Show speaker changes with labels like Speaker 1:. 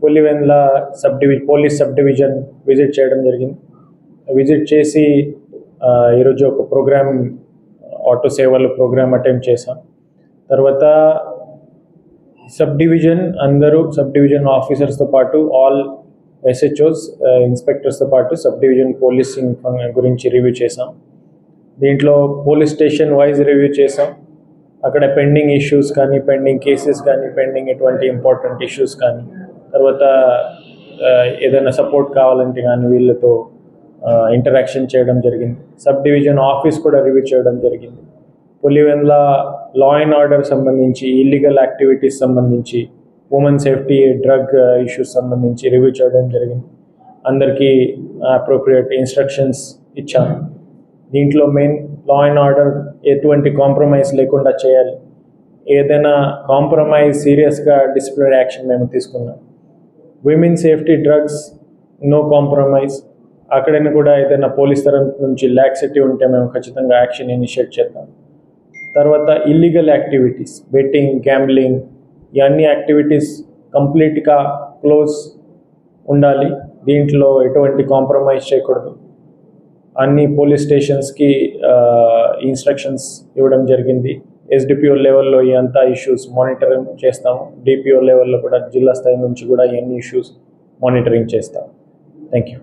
Speaker 1: Pulivendula sub division police sub division visit చేయడం జరిగింది. Visit చేసి ఈరోజు ఒక ప్రోగ్రామ్ ఆటో సేవల ప్రోగ్రామ్ అటెంప్ట్ చేశాం. తర్వాత సబ్ డివిజన్ అందరూ సబ్ డివిజన్ ఆఫీసర్స్తో పాటు ఆల్ ఎస్హెచ్ఓస్ ఇన్స్పెక్టర్స్తో పాటు సబ్ డివిజన్ పోలీసింగ్ గురించి రివ్యూ చేసాం దీంట్లో పోలీస్ స్టేషన్ వైజ్ రివ్యూ చేసాం అక్కడ పెండింగ్ ఇష్యూస్ కానీ పెండింగ్ కేసెస్ కానీ పెండింగ్ ఎటువంటి ఇంపార్టెంట్ ఇష్యూస్ కానీ తర్వాత ఏదైనా సపోర్ట్ కావాలంటే కానీ వీళ్ళతో ఇంటరాక్షన్ చేయడం జరిగింది. సబ్ డివిజన్ ఆఫీస్ కూడా రివ్యూ చేయడం జరిగింది. పులివెందుల లా అండ్ ఆర్డర్ సంబంధించి ఇల్లీగల్ యాక్టివిటీస్ సంబంధించి ఉమెన్ సేఫ్టీ డ్రగ్ ఇష్యూస్ సంబంధించి రివ్యూ చేయడం జరిగింది. అందరికీ అప్రోప్రియేట్ ఇన్స్ట్రక్షన్స్ ఇచ్చాము. దీంట్లో మెయిన్ లా అండ్ ఆర్డర్ ఎటువంటి కాంప్రమైజ్ లేకుండా చేయాలి. ఏదైనా కాంప్రమైజ్ సీరియస్గా డిసిప్లినరీ యాక్షన్ మేము తీసుకున్నాం. Women safety drugs no compromise అక్కడైనా కూడా ఏదైనా పోలీస్ తరఫు నుంచి ల్యాక్సిటీ ఉంటే మేము ఖచ్చితంగా యాక్షన్ ఇనిషియేట్ చేద్దాం. తర్వాత ఇల్లీగల్ యాక్టివిటీస్ బెట్టింగ్ గ్యాంబ్లింగ్ ఇవన్నీ యాక్టివిటీస్ కంప్లీట్గా క్లోజ్ ఉండాలి. దీంట్లో ఎటువంటి కాంప్రమైజ్ చేయకూడదు. అన్ని పోలీస్ స్టేషన్స్కి ఇన్స్ట్రక్షన్స్ ఇవ్వడం జరిగింది. ఎస్డిపిఓ లెవెల్లో ఈ అంతా ఇష్యూస్ మానిటరింగ్ చేస్తాము. డిపిఓ లెవెల్లో కూడా జిల్లా స్థాయి నుంచి కూడా ఇవన్నీ ఇష్యూస్ మానిటరింగ్ చేస్తాం థ్యాంక్ యూ